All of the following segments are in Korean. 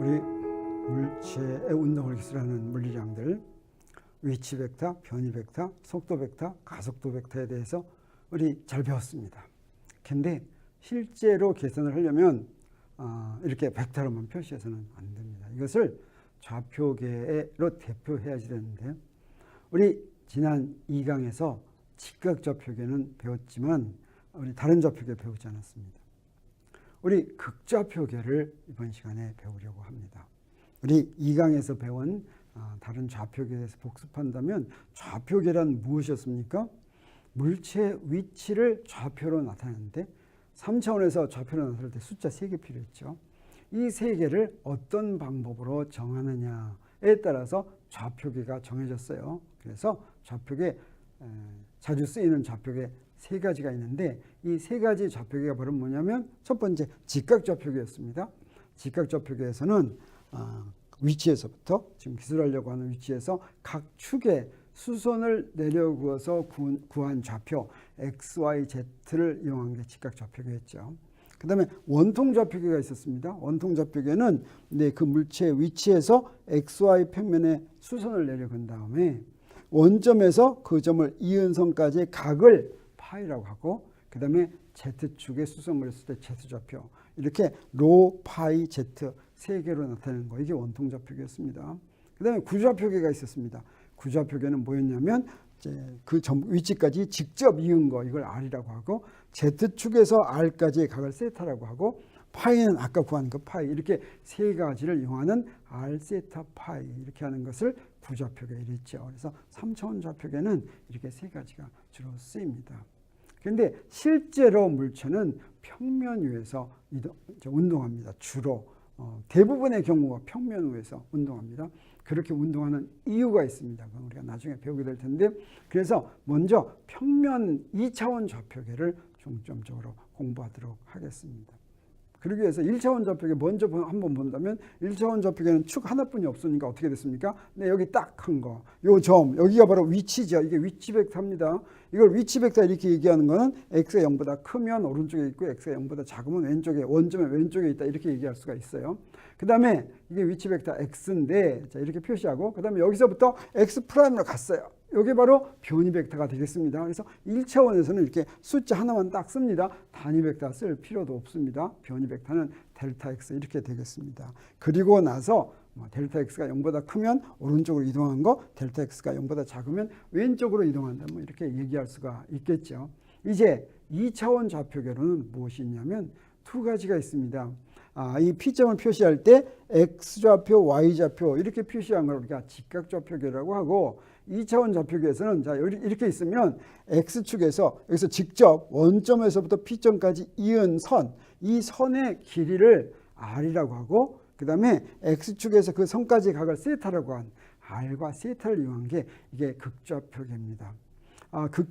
우리 물체의 운동을 기술하는 물리량들 위치 벡터, 변이 벡터, 속도 벡터, 가속도 벡터에 대해서 우리 잘 배웠습니다. 근데 실제로 계산을 하려면 어, 이렇게 벡터로만 표시해서는 안 됩니다. 이것을 좌표계로 대표해야지 되는데 우리 지난 2강에서 직각 좌표계는 배웠지만 우리 다른 좌표계 배우지 않았습니다. 우리 극좌표계를 이번 시간에 배우려고 합니다. 우리 2강에서 배운 어, 다른 좌표계에 대해서 복습한다면 좌표계란 무엇이었습니까? 물체의 위치를 좌표로 나타내는데 3차원에서 좌표로 나타낼 때 숫자 3개 필요했죠. 이 3개를 어떤 방법으로 정하느냐에 따라서 좌표계가 정해졌어요. 그래서 좌표계 자주 쓰이는 좌표계 세 가지가 있는데 이 세 가지 좌표계가 바로 뭐냐면 첫 번째 직각 좌표계였습니다. 직각 좌표계에서는 어, 위치에서부터 지금 기술하려고 하는 위치에서 각 축에 수선을 내려구어서 구한 좌표 x, y, z를 이용한 게 직각 좌표계였죠. 그 다음에 원통 좌표계가 있었습니다. 원통 좌표계는 네, 그 물체의 위치에서 x, y 평면에 수선을 내려간 다음에 원점에서 그 점을 이은 선까지의 각을 파이라고 하고 그 다음에 z축에 수선을 했을 때 z좌표 이렇게 로, 파이, z 세 개로 나타내는 거 이게 원통 좌표계였습니다. 그 다음에 구좌표계가 있었습니다. 구좌표계는 뭐였냐면 그 점, 위치까지 직접 이은 거 이걸 r이라고 하고 z축에서 r까지의 각을 세타라고 하고 파이는 아까 구한 그 파이 이렇게 세 가지를 이용하는 r 세타 파이 이렇게 하는 것을 구좌표계 이랬죠. 그래서 3차원 좌표계는 이렇게 세 가지가 주로 쓰입니다. 그런데 실제로 물체는 평면 위에서 운동합니다. 주로 어, 대부분의 경우가 평면 위에서 운동합니다. 그렇게 운동하는 이유가 있습니다. 그건 우리가 나중에 배우게 될 텐데 그래서 먼저 평면 2차원 좌표계를 중점적으로 공부하도록 하겠습니다. 그러기 위해서 1차원 좌표계 먼저 한번 본다면 1차원 좌표계는 축 하나뿐이 없으니까 어떻게 됐습니까? 네, 여기 딱 한 거. 요 점, 여기가 바로 위치죠. 이게 위치 벡터입니다. 이걸 위치 벡터 이렇게 얘기하는 거는 x가 0보다 크면 오른쪽에 있고 x가 0보다 작으면 왼쪽에 원점의 왼쪽에 있다 이렇게 얘기할 수가 있어요. 그 다음에 이게 위치 벡터 x인데 자 이렇게 표시하고 그 다음에 여기서부터 x 프라임으로 갔어요. 이게 바로 변이 벡터가 되겠습니다. 그래서 1차원에서는 이렇게 숫자 하나만 딱 씁니다. 단위 벡터 쓸 필요도 없습니다. 변이 벡터는 델타 x 이렇게 되겠습니다. 그리고 나서 뭐 델타 x가 0보다 크면 오른쪽으로 이동한 거, 델타 x가 0보다 작으면 왼쪽으로 이동한다. 뭐 이렇게 얘기할 수가 있겠죠. 이제 2차원 좌표계로는 무엇이 있냐면 두 가지가 있습니다. 아, 이 P점을 표시할 때 X좌표, Y좌표 이렇게 표시한 걸 우리가 직각좌표계라고 하고 2차원 좌표계에서는 자 이렇게 있으면 X축에서 여기서 직접 원점에서부터 P점까지 이은 선, 이 선의 길이를 R이라고 하고 그 다음에 X축에서 그 선까지 각을 세타라고 한 R과 세타를 이용한 게 이게 극좌표계입니다. 아, 극,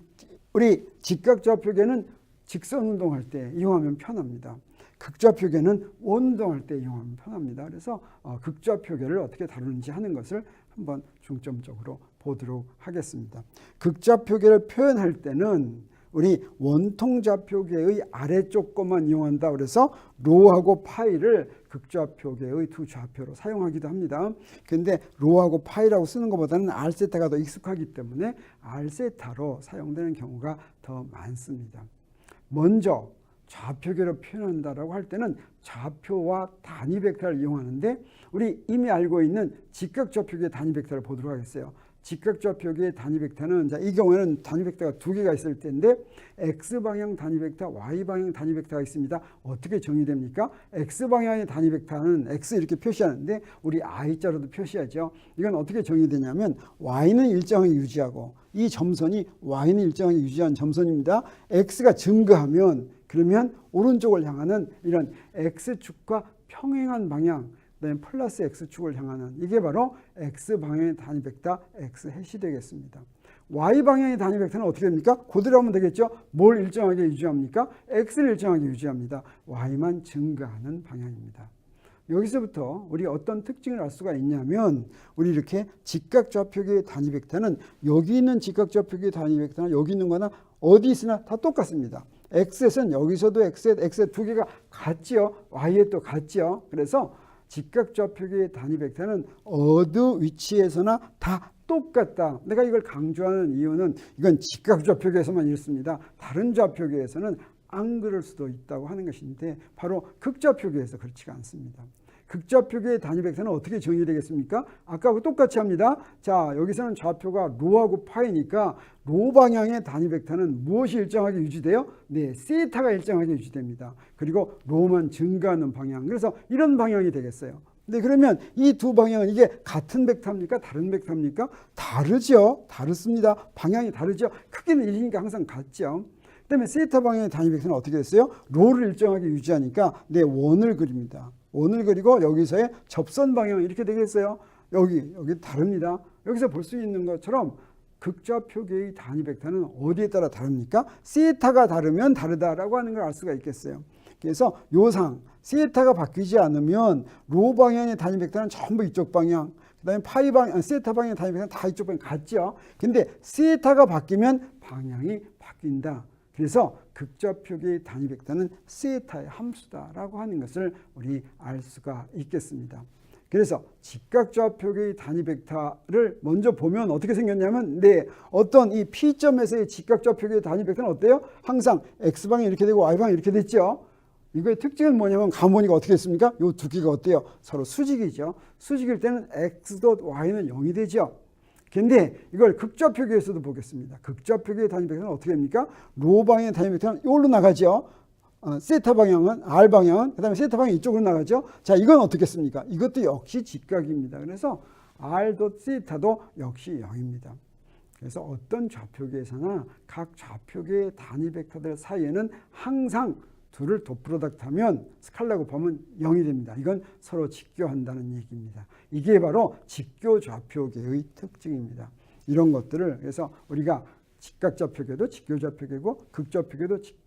우리 직각좌표계는 직선 운동할 때 이용하면 편합니다. 극좌표계는 원동할 때 이용하면 편합니다. 그래서 어, 극좌표계를 어떻게 다루는지 하는 것을 한번 중점적으로 보도록 하겠습니다. 극좌표계를 표현할 때는 우리 원통 좌표계의 아래쪽 것만 이용한다 그래서 로하고 파이를 극좌표계의 두 좌표로 사용하기도 합니다. 근데 로하고 파이라고 쓰는 것보다는 알세타가 더 익숙하기 때문에 알세타로 사용되는 경우가 더 많습니다. 먼저 좌표계로 표현한다라고 할 때는 좌표와 단위 벡터를 이용하는데 우리 이미 알고 있는 직각 좌표계 단위 벡터를 보도록 하겠어요. 직각 좌표계의 단위 벡터는 자, 이 경우에는 단위 벡터가 두 개가 있을 텐데 x 방향 단위 벡터, y 방향 단위 벡터가 있습니다. 어떻게 정의됩니까? x 방향의 단위 벡터는 x 이렇게 표시하는데 우리 i자로도 표시하죠. 이건 어떻게 정의되냐면 y는 일정하게 유지하고 이 점선이 y는 일정하게 유지한 점선입니다. x가 증가하면 그러면 오른쪽을 향하는 이런 x축과 평행한 방향 그다음에 플러스 x축을 향하는 이게 바로 x방향의 단위 벡터 x 해시 되겠습니다. y방향의 단위 벡터는 어떻게 됩니까? 그대로 하면 되겠죠. 뭘 일정하게 유지합니까? x를 일정하게 유지합니다. y만 증가하는 방향입니다. 여기서부터 우리 어떤 특징을 알 수가 있냐면 우리 이렇게 직각좌표계의 단위 벡터는 여기 있는 직각좌표계의 단위 벡터나 여기 있는 거나 어디 있으나 다 똑같습니다. x에서는 여기서도 x에, x에 두 개가 같지요. y에 또 같지요. 그래서 직각 좌표계의 단위 벡터는 어느 위치에서나 다 똑같다. 내가 이걸 강조하는 이유는 이건 직각 좌표계에서만 이렇습니다. 다른 좌표계에서는 안 그럴 수도 있다고 하는 것인데 바로 극좌표계에서 그렇지가 않습니다. 극좌표계의 단위 벡터는 어떻게 정의되겠습니까? 아까하고 똑같이 합니다. 자, 여기서는 좌표가 로하고 파이니까 로 방향의 단위 벡터는 무엇이 일정하게 유지돼요? 네, 세타가 일정하게 유지됩니다. 그리고 로만 증가하는 방향. 그래서 이런 방향이 되겠어요. 네, 그러면 이 두 방향은 이게 같은 벡터입니까? 다른 벡터입니까? 다르죠. 다릅니다. 방향이 다르죠. 크기는 1이니까 항상 같죠. 그다음에 세타 방향의 단위 벡터는 어떻게 됐어요? 로를 일정하게 유지하니까 네, 원을 그립니다. 원을 그리고 여기서의 접선 방향은 이렇게 되겠어요. 여기 여기 다릅니다. 여기서 볼 수 있는 것처럼 극좌표계의 단위 벡터는 어디에 따라 다릅니까? 세타가 다르면 다르다라고 하는 걸 알 수가 있겠어요. 그래서 요상 세타가 바뀌지 않으면 로 방향의 단위 벡터는 전부 이쪽 방향, 그다음에 파이 방향, 세타 방향의 단위 벡터는 다 이쪽 방향 같죠. 근데 세타가 바뀌면 방향이 바뀐다. 그래서 극좌표계의 단위 벡터는 세타의 함수다라고 하는 것을 우리 알 수가 있겠습니다. 그래서 직각좌표계의 단위 벡터를 먼저 보면 어떻게 생겼냐면 네 어떤 이 P점에서의 직각좌표계의 단위 벡터는 어때요? 항상 X방이 이렇게 되고 Y방이 이렇게 됐죠. 이거의 특징은 뭐냐면 가모니가 어떻게 됐습니까? 이두 개가 어때요? 서로 수직이죠. 수직일 때는 X 도 Y는 0이 되죠. 근데 이걸 극좌표계에서도 보겠습니다. 극좌표계의 단위 벡터는 어떻게 됩니까? 로 방향의 단위 벡터는 이걸로 나가죠. 어, 세타 방향은 R 방향은 그다음에 세타 방향 이쪽으로 나가죠. 자, 이건 어떻겠습니까? 이것도 역시 직각입니다. 그래서 R도 세타도 역시 0입니다. 그래서 어떤 좌표계에서나 각 좌표계의 단위 벡터들 사이에는 항상 둘을 도프로덕트하면 스칼라 곱하면 0이 됩니다. 이건 서로 직교한다는 얘기입니다. 이게 바로 직교 좌표계의 특징입니다. 이런 것들을 그래서 우리가 직각좌표계도 직교좌표계고 극좌표계도 직,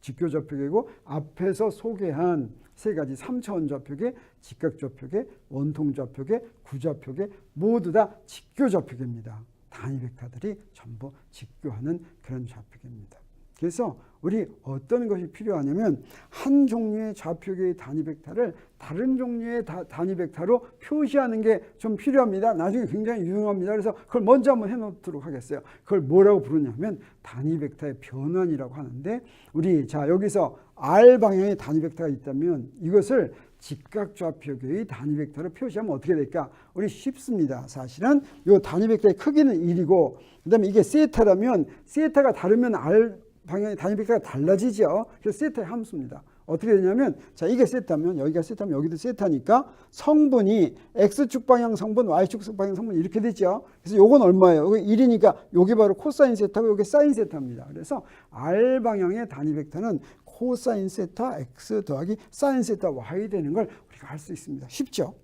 직교좌표계고 앞에서 소개한 세 가지 3차원 좌표계, 직각좌표계, 원통좌표계, 구좌표계 모두 다 직교좌표계입니다. 단위 벡터들이 전부 직교하는 그런 좌표계입니다. 그래서 우리 어떤 것이 필요하냐면 한 종류의 좌표계의 단위 벡터를 다른 종류의 다, 단위 벡터로 표시하는 게 좀 필요합니다. 나중에 굉장히 유용합니다. 그래서 그걸 먼저 한번 해놓도록 하겠어요. 그걸 뭐라고 부르냐면 단위 벡터의 변환이라고 하는데 우리 자 여기서 R 방향의 단위 벡터가 있다면 이것을 직각좌표계의 단위 벡터로 표시하면 어떻게 될까? 우리 쉽습니다. 사실은 이 단위 벡터의 크기는 1이고 그다음에 이게 세타라면 세타가 다르면 R 방향의 단위 벡터가 달라지죠. 그래서 세타의 함수입니다. 어떻게 되냐면 자 이게 세타면 여기가 세타면 여기도 세타니까 성분이 x축 방향 성분, y축 방향 성분 이렇게 되죠. 그래서 요건 얼마예요? 여기 1이니까 요게 바로 코사인 세타고 요게 사인 세타입니다. 그래서 r 방향의 단위 벡터는 코사인 세타 x 더하기 사인 세타 y 되는 걸 우리가 알 수 있습니다. 쉽죠?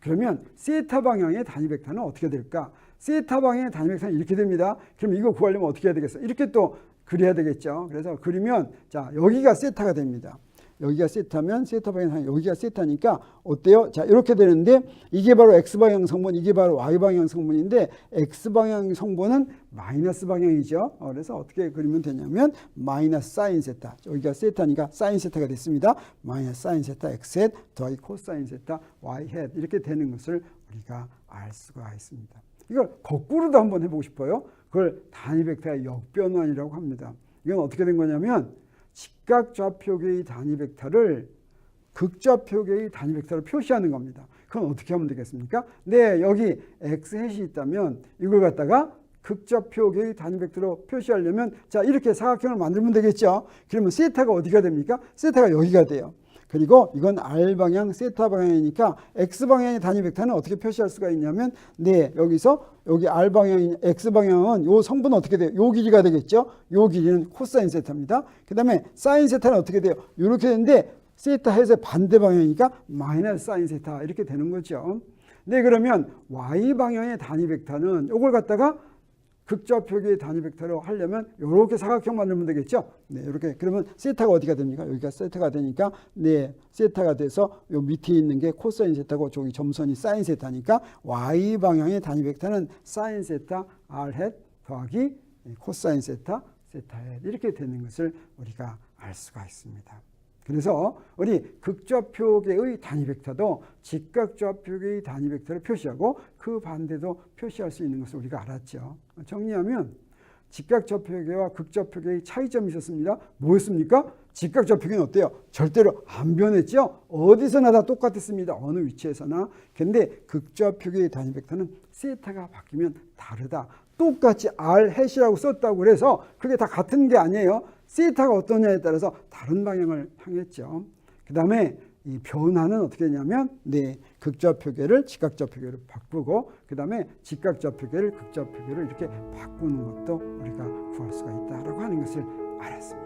그러면 세타 방향의 단위 벡터는 어떻게 될까? 세타 방향의 단위 벡터는 이렇게 됩니다. 그럼 이거 구하려면 어떻게 해야 되겠어? 이렇게 또 그려야 되겠죠. 그래서 그리면 자 여기가 세타가 됩니다. 여기가 세타면 세타 방향 여기가 세타니까 어때요? 자 이렇게 되는데 이게 바로 x 방향 성분, 이게 바로 y 방향 성분인데 x 방향 성분은 마이너스 방향이죠. 어, 그래서 어떻게 그리면 되냐면 마이너스 사인 세타 여기가 세타니까 사인 세타가 됐습니다. 마이너스 사인 세타 x 햇 더하기 코사인 세타 y 햇 이렇게 되는 것을 우리가 알 수가 있습니다. 이걸 거꾸로도 한번 해보고 싶어요. 그걸 단위 벡터의 역변환이라고 합니다. 이건 어떻게 된 거냐면 직각좌표계의 단위 벡터를 극좌표계의 단위 벡터로 표시하는 겁니다. 그건 어떻게 하면 되겠습니까? 네, 여기 x 햇이 있다면 이걸 갖다가 극좌표계의 단위 벡터로 표시하려면 자 이렇게 사각형을 만들면 되겠죠. 그러면 세타가 어디가 됩니까? 세타가 여기가 돼요. 그리고 이건 r 방향, 세타 방향이니까 x 방향의 단위 벡터는 어떻게 표시할 수가 있냐면 네 여기서 여기 r 방향, x 방향은 요 성분은 어떻게 돼요? 요 길이가 되겠죠. 요 길이는 코사인 세타입니다. 그다음에 사인 세타는 어떻게 돼요? 이렇게 되는데 세타 해서 반대 방향이니까 마이너스 사인 세타 이렇게 되는 거죠. 네 그러면 y 방향의 단위 벡터는 요걸 갖다가 극좌표계의 단위 벡터로 하려면 이렇게 사각형 만들면 되겠죠. 네, 이렇게 그러면 세타가 어디가 됩니까? 여기가 세타가 되니까 네, 세타가 돼서 요 밑에 있는 게 코사인 세타고 저기 점선이 사인 세타니까 y 방향의 단위 벡터는 사인 세타 r 햇 더하기 코사인 세타 세타 햇 이렇게 되는 것을 우리가 알 수가 있습니다. 그래서 우리 극좌표계의 단위 벡터도 직각좌표계의 단위 벡터를 표시하고 그 반대도 표시할 수 있는 것을 우리가 알았죠. 정리하면 직각좌표계와 극좌표계의 차이점이 있었습니다. 뭐였습니까? 직각좌표계는 어때요? 절대로 안 변했죠. 어디서나 다 똑같았습니다. 어느 위치에서나. 근데 극좌표계의 단위 벡터는 세타가 바뀌면 다르다. 똑같이 r 해시라고 썼다고 그래서 그게 다 같은 게 아니에요. 세타가 어떠냐에 따라서 다른 방향을 향했죠. 그 다음에 이 변화는 어떻게 했냐면 네 극좌표계를 직각좌표계로 바꾸고 그 다음에 직각좌표계를 극좌표계로 이렇게 바꾸는 것도 우리가 구할 수가 있다라고 하는 것을 알았습니다.